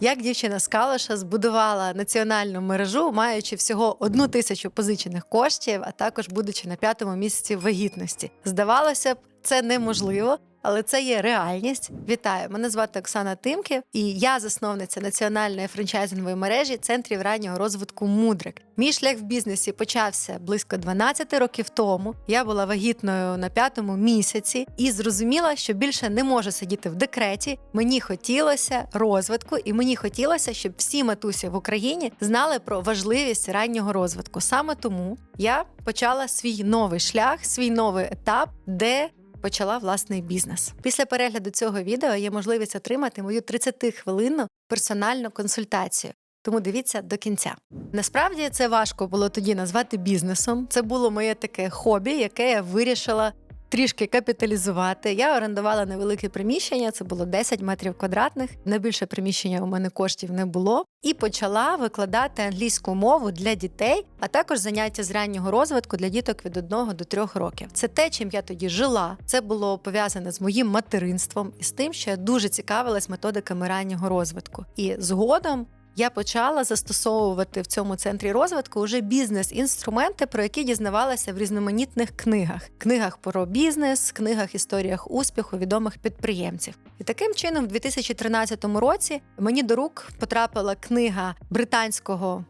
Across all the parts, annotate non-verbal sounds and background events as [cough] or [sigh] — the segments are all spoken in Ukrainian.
як дівчина з Калаша збудувала національну мережу, маючи всього одну тисячу позичених коштів, а також будучи на п'ятому місяці вагітності. Здавалося б, це неможливо. Але це є реальність. Вітаю! Мене звати Оксана Тимків, і я засновниця національної франчайзингової мережі центрів раннього розвитку Мудрик. Мій шлях в бізнесі почався близько 12 років тому. Я була вагітною на п'ятому місяці і зрозуміла, що більше не можу сидіти в декреті. Мені хотілося розвитку, і мені хотілося, щоб всі матусі в Україні знали про важливість раннього розвитку. Саме тому я почала свій новий шлях, свій новий етап, де почала власний бізнес. Після перегляду цього відео є можливість отримати мою 30-хвилинну персональну консультацію. Тому дивіться до кінця. Насправді це важко було тоді назвати бізнесом. Це було моє таке хобі, яке я вирішила трішки капіталізувати. Я орендувала невелике приміщення, це було 10 метрів квадратних. На більше приміщення у мене коштів не було. І почала викладати англійську мову для дітей, а також заняття з раннього розвитку для діток від 1 до 3 років. Це те, чим я тоді жила. Це було пов'язане з моїм материнством і з тим, що я дуже цікавилась методиками раннього розвитку. І згодом я почала застосовувати в цьому центрі розвитку уже бізнес-інструменти, про які дізнавалася в різноманітних книгах: книгах про бізнес, книгах історіях успіху відомих підприємців. І таким чином, в 2013 році мені до рук потрапила книга британського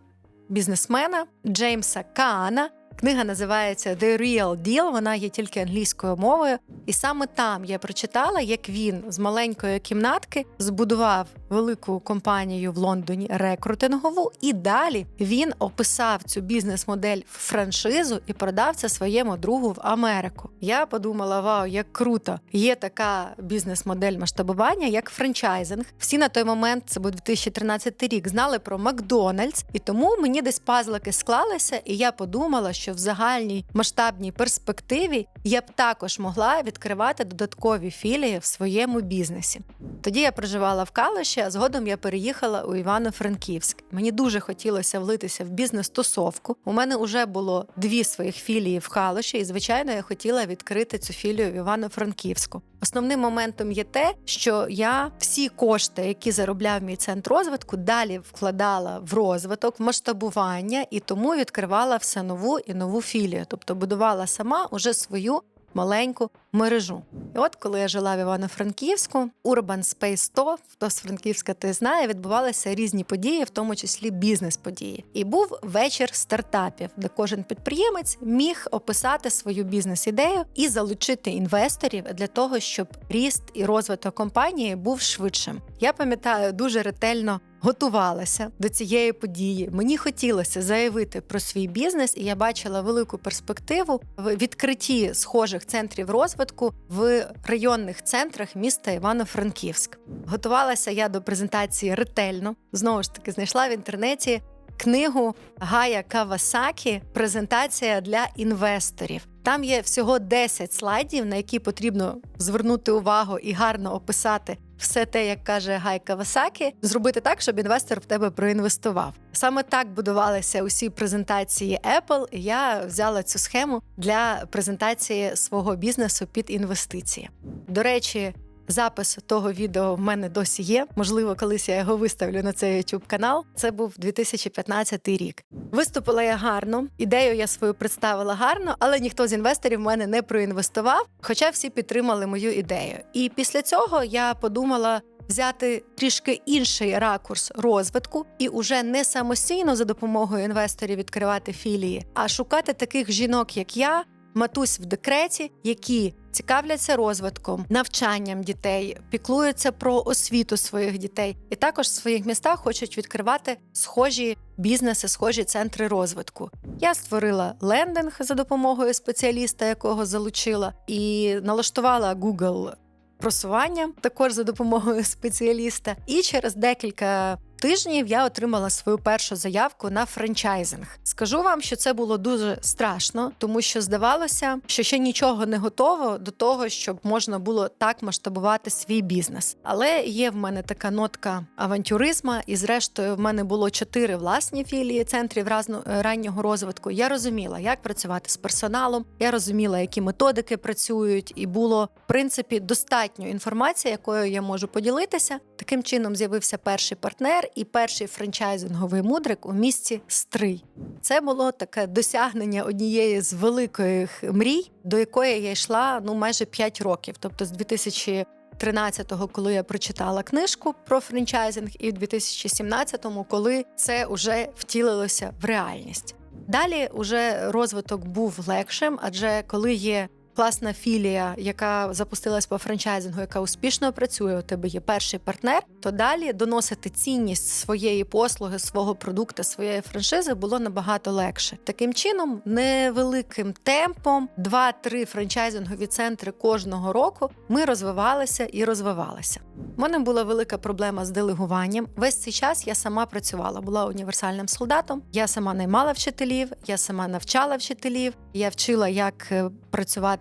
бізнесмена Джеймса Каана. Книга називається The Real Deal, Вона є тільки англійською мовою, і саме там я прочитала, як він з маленької кімнатки збудував велику компанію в Лондоні рекрутингову, і далі він описав цю бізнес-модель в франшизу і продав це своєму другу в Америку. Я подумала: вау, як круто! Є така бізнес-модель масштабування, як франчайзинг. Всі на той момент, це був 2013 рік, знали про Макдональдс, і тому мені десь пазлики склалися, і я подумала, що в загальній масштабній перспективі я б також могла відкривати додаткові філії в своєму бізнесі. Тоді я проживала в Калуші, а згодом я переїхала у Івано-Франківськ. Мені дуже хотілося влитися в бізнес-тусовку. У мене вже було дві своїх філії в Калуші, і звичайно, я хотіла відкрити цю філію в Івано-Франківську. Основним моментом є те, що я всі кошти, які заробляв мій центр розвитку, далі вкладала в розвиток, в масштабування і тому відкривала все нову і нову філію, тобто будувала сама уже свою маленьку мережу. І от коли я жила в Івано-Франківську, Urban Space 100, хто з Франківська ти знає, відбувалися різні події, в тому числі бізнес-події. І був вечір стартапів, де кожен підприємець міг описати свою бізнес-ідею і залучити інвесторів для того, щоб ріст і розвиток компанії був швидшим. Я пам'ятаю дуже ретельно готувалася до цієї події. Мені хотілося заявити про свій бізнес, і я бачила велику перспективу в відкритті схожих центрів розвитку в районних центрах міста Івано-Франківськ. Готувалася я до презентації ретельно. Знову ж таки, знайшла в інтернеті книгу Гая Кавасакі Презентація для інвесторів. Там є всього 10 слайдів, на які потрібно звернути увагу і гарно описати все те, як каже Гай Кавасакі, зробити так, щоб інвестор в тебе проінвестував. Саме так будувалися усі презентації Apple. і Я взяла цю схему для презентації свого бізнесу під інвестиції. До речі. Запис того відео в мене досі є. Можливо, колись я його виставлю на цей youtube канал. Це був 2015 рік. Виступила я гарно, ідею я свою представила гарно, але ніхто з інвесторів мене не проінвестував, хоча всі підтримали мою ідею. І після цього я подумала. Взяти трішки інший ракурс розвитку і уже не самостійно за допомогою інвесторів відкривати філії, а шукати таких жінок, як я, матусь в декреті, які цікавляться розвитком, навчанням дітей, піклуються про освіту своїх дітей, і також в своїх містах хочуть відкривати схожі бізнеси, схожі центри розвитку. Я створила лендинг за допомогою спеціаліста, якого залучила, і налаштувала Google просування також за допомогою [laughs] спеціаліста. І через декілька тижнів я отримала свою першу заявку на франчайзинг. Скажу вам, що це було дуже страшно, тому що здавалося, що ще нічого не готово до того, щоб можна було так масштабувати свій бізнес. Але є в мене така нотка авантюризма, і зрештою в мене було чотири власні філії центрів разно- раннього розвитку. Я розуміла, як працювати з персоналом. Я розуміла, які методики працюють, і було в принципі достатньо інформації, якою я можу поділитися. Таким чином з'явився перший партнер і перший франчайзинговий мудрик у місті Стрий. Це було таке досягнення однієї з великих мрій, до якої я йшла ну майже 5 років, тобто з 2013-го, коли я прочитала книжку про франчайзинг, і в 2017-му, коли це вже втілилося в реальність. Далі уже розвиток був легшим, адже коли є класна філія, яка запустилась по франчайзингу, яка успішно працює, у тебе є перший партнер, то далі доносити цінність своєї послуги, свого продукту, своєї франшизи було набагато легше. Таким чином, невеликим темпом, 2-3 франчайзингові центри кожного року ми розвивалися і розвивалися. У мене була велика проблема з делегуванням. Весь цей час я сама працювала, була універсальним солдатом. Я сама наймала вчителів, я сама навчала вчителів. Я вчила, як е,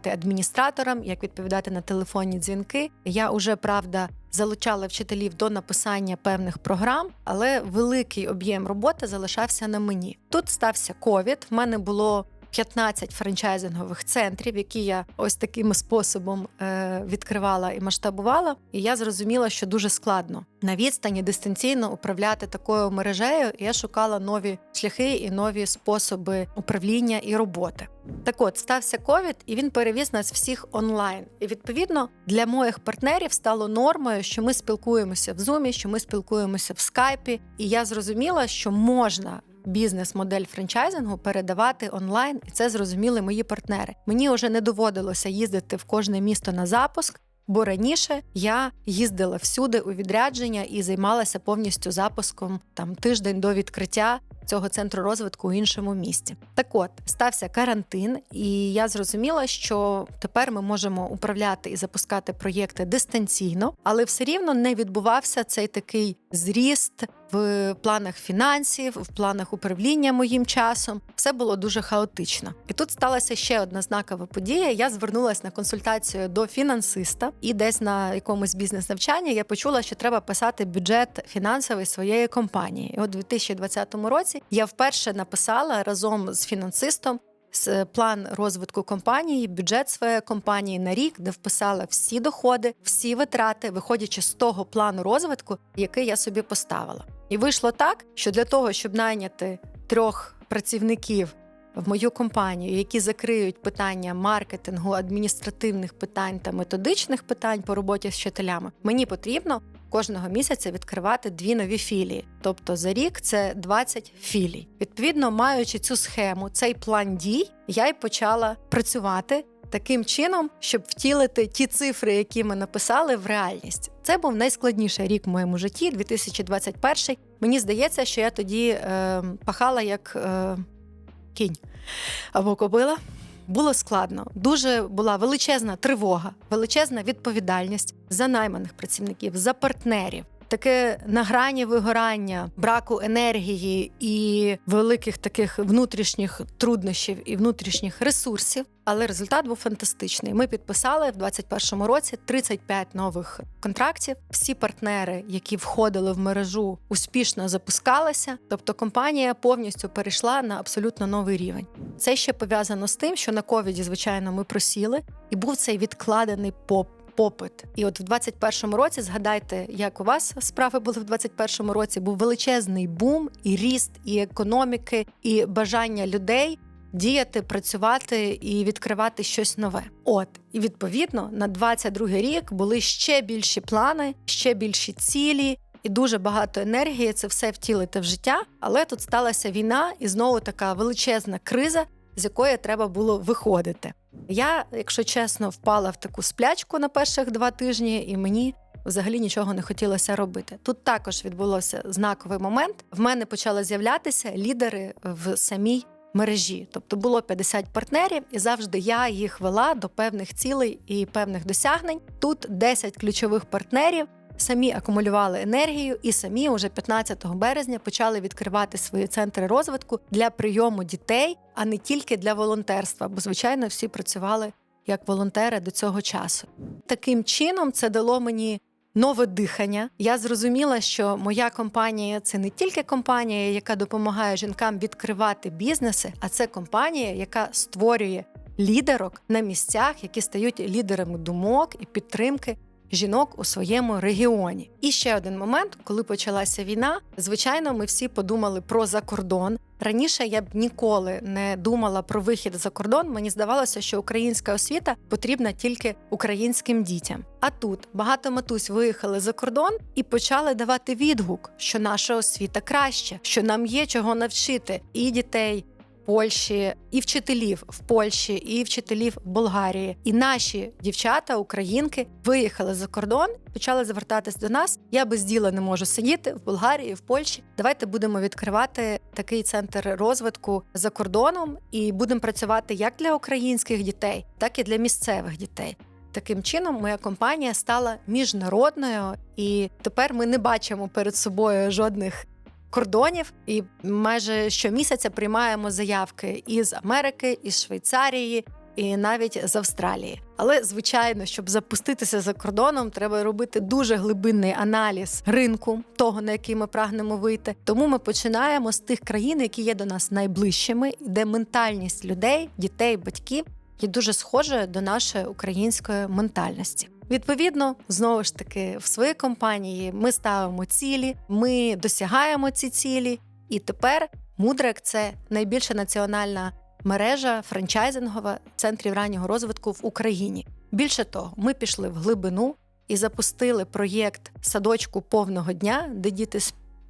працювати адміністратором, як відповідати на телефонні дзвінки. Я уже правда залучала вчителів до написання певних програм, але великий об'єм роботи залишався на мені. Тут стався ковід. В мене було 15 франчайзингових центрів, які я ось таким способом е, відкривала і масштабувала. І я зрозуміла, що дуже складно на відстані дистанційно управляти такою мережею. І я шукала нові шляхи і нові способи управління і роботи. Так от стався ковід, і він перевіз нас всіх онлайн. І відповідно для моїх партнерів стало нормою, що ми спілкуємося в зумі, що ми спілкуємося в скайпі. І я зрозуміла, що можна бізнес-модель франчайзингу передавати онлайн, і це зрозуміли мої партнери. Мені вже не доводилося їздити в кожне місто на запуск. Бо раніше я їздила всюди у відрядження і займалася повністю запуском там тиждень до відкриття цього центру розвитку у іншому місті. Так от стався карантин, і я зрозуміла, що тепер ми можемо управляти і запускати проєкти дистанційно, але все рівно не відбувався цей такий зріст в планах фінансів, в планах управління моїм часом. Все було дуже хаотично. І тут сталася ще одна знакова подія. Я звернулася на консультацію до фінансиста, і десь на якомусь бізнес-навчанні я почула, що треба писати бюджет фінансовий своєї компанії. І от у 2020 році я вперше написала разом з фінансистом. План розвитку компанії, бюджет своєї компанії на рік, де вписала всі доходи, всі витрати, виходячи з того плану розвитку, який я собі поставила. І вийшло так, що для того, щоб найняти трьох працівників в мою компанію, які закриють питання маркетингу, адміністративних питань та методичних питань по роботі з вчителями, мені потрібно кожного місяця відкривати дві нові філії. Тобто за рік це 20 філій. Відповідно, маючи цю схему, цей план дій, я й почала працювати. Таким чином, щоб втілити ті цифри, які ми написали, в реальність, це був найскладніший рік в моєму житті, 2021. Мені здається, що я тоді е, пахала як е, кінь або кобила. Було складно, дуже була величезна тривога, величезна відповідальність за найманих працівників, за партнерів. Таке на грані вигорання, браку енергії і великих таких внутрішніх труднощів і внутрішніх ресурсів. Але результат був фантастичний. Ми підписали в 2021 році 35 нових контрактів. Всі партнери, які входили в мережу, успішно запускалися. Тобто компанія повністю перейшла на абсолютно новий рівень. Це ще пов'язано з тим, що на ковіді, звичайно, ми просіли, і був цей відкладений поп попит. І от в 21-му році згадайте, як у вас справи були в 21-му році. Був величезний бум, і ріст, і економіки, і бажання людей. Діяти, працювати і відкривати щось нове. От і відповідно на 22-й рік були ще більші плани, ще більші цілі, і дуже багато енергії це все втілити в життя. Але тут сталася війна, і знову така величезна криза, з якої треба було виходити. Я, якщо чесно, впала в таку сплячку на перших два тижні, і мені взагалі нічого не хотілося робити. Тут також відбулося знаковий момент. В мене почали з'являтися лідери в самій мережі. Тобто було 50 партнерів, і завжди я їх вела до певних цілей і певних досягнень. Тут 10 ключових партнерів самі акумулювали енергію і самі уже 15 березня почали відкривати свої центри розвитку для прийому дітей, а не тільки для волонтерства, бо звичайно всі працювали як волонтери до цього часу. Таким чином це дало мені. Нове дихання. Я зрозуміла, що моя компанія це не тільки компанія, яка допомагає жінкам відкривати бізнеси, а це компанія, яка створює лідерок на місцях, які стають лідерами думок і підтримки жінок у своєму регіоні. І ще один момент, коли почалася війна, звичайно, ми всі подумали про закордон. Раніше я б ніколи не думала про вихід за кордон. Мені здавалося, що українська освіта потрібна тільки українським дітям. А тут багато матусь виїхали за кордон і почали давати відгук, що наша освіта краще, що нам є чого навчити і дітей. Польщі і вчителів в Польщі, і вчителів в Болгарії. І наші дівчата, українки, виїхали за кордон, почали звертатись до нас. Я без діла не можу сидіти в Болгарії, в Польщі. Давайте будемо відкривати такий центр розвитку за кордоном і будемо працювати як для українських дітей, так і для місцевих дітей. Таким чином, моя компанія стала міжнародною, і тепер ми не бачимо перед собою жодних кордонів. І майже щомісяця приймаємо заявки із Америки, із Швейцарії. І навіть з Австралії, але звичайно, щоб запуститися за кордоном, треба робити дуже глибинний аналіз ринку, того на який ми прагнемо вийти. Тому ми починаємо з тих країн, які є до нас найближчими, де ментальність людей, дітей, батьків є дуже схожою до нашої української ментальності. Відповідно, знову ж таки, в своїй компанії ми ставимо цілі, ми досягаємо ці цілі, і тепер Мудрек це найбільша національна мережа франчайзингова центрів раннього розвитку в Україні. Більше того, ми пішли в глибину і запустили проєкт садочку повного дня, де діти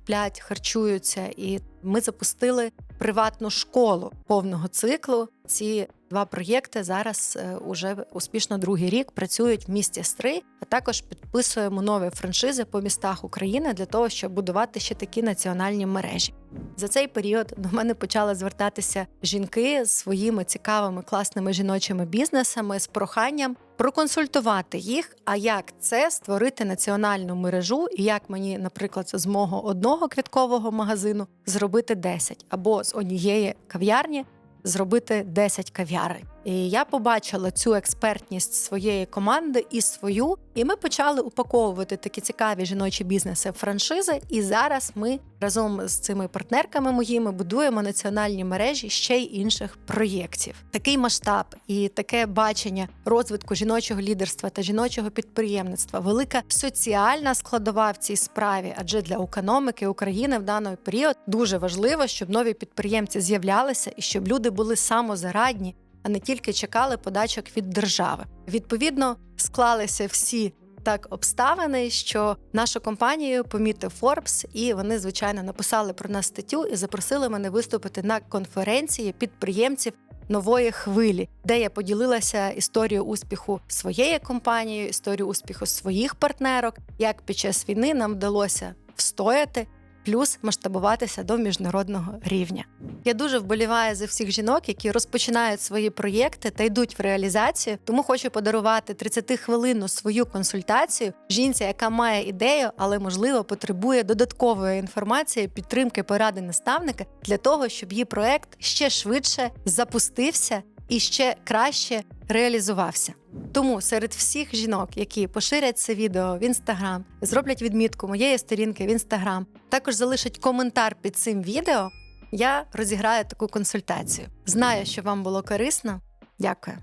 сплять, харчуються, і ми запустили приватну школу повного циклу. Ці два проєкти зараз е, уже успішно другий рік працюють в місті Стри, а також підписуємо нові франшизи по містах України для того, щоб будувати ще такі національні мережі. За цей період до мене почали звертатися жінки з своїми цікавими класними жіночими бізнесами з проханням проконсультувати їх. А як це створити національну мережу, і як мені, наприклад, з мого одного квіткового магазину зробити 10, або з однієї кав'ярні зробити 10 кав'ярень. І я побачила цю експертність своєї команди і свою, і ми почали упаковувати такі цікаві жіночі бізнеси франшизи. І зараз ми разом з цими партнерками моїми будуємо національні мережі ще й інших проєктів. Такий масштаб і таке бачення розвитку жіночого лідерства та жіночого підприємництва, велика соціальна складова в цій справі, адже для економіки України в даний період дуже важливо, щоб нові підприємці з'являлися і щоб люди були самозарадні а не тільки чекали подачок від держави. Відповідно, склалися всі так обставини, що нашу компанію помітив Forbes, і вони, звичайно, написали про нас статтю і запросили мене виступити на конференції підприємців. Нової хвилі, де я поділилася історією успіху своєї компанії, історію успіху своїх партнерок, як під час війни нам вдалося встояти плюс масштабуватися до міжнародного рівня. Я дуже вболіваю за всіх жінок, які розпочинають свої проєкти та йдуть в реалізацію. Тому хочу подарувати 30 хвилинну свою консультацію жінці, яка має ідею, але можливо потребує додаткової інформації, підтримки поради наставника для того, щоб її проект ще швидше запустився і ще краще реалізувався. Тому серед всіх жінок, які поширять це відео в інстаграм, зроблять відмітку моєї сторінки в інстаграм, також залишать коментар під цим відео. Я розіграю таку консультацію. Знаю, що вам було корисно. Дякую.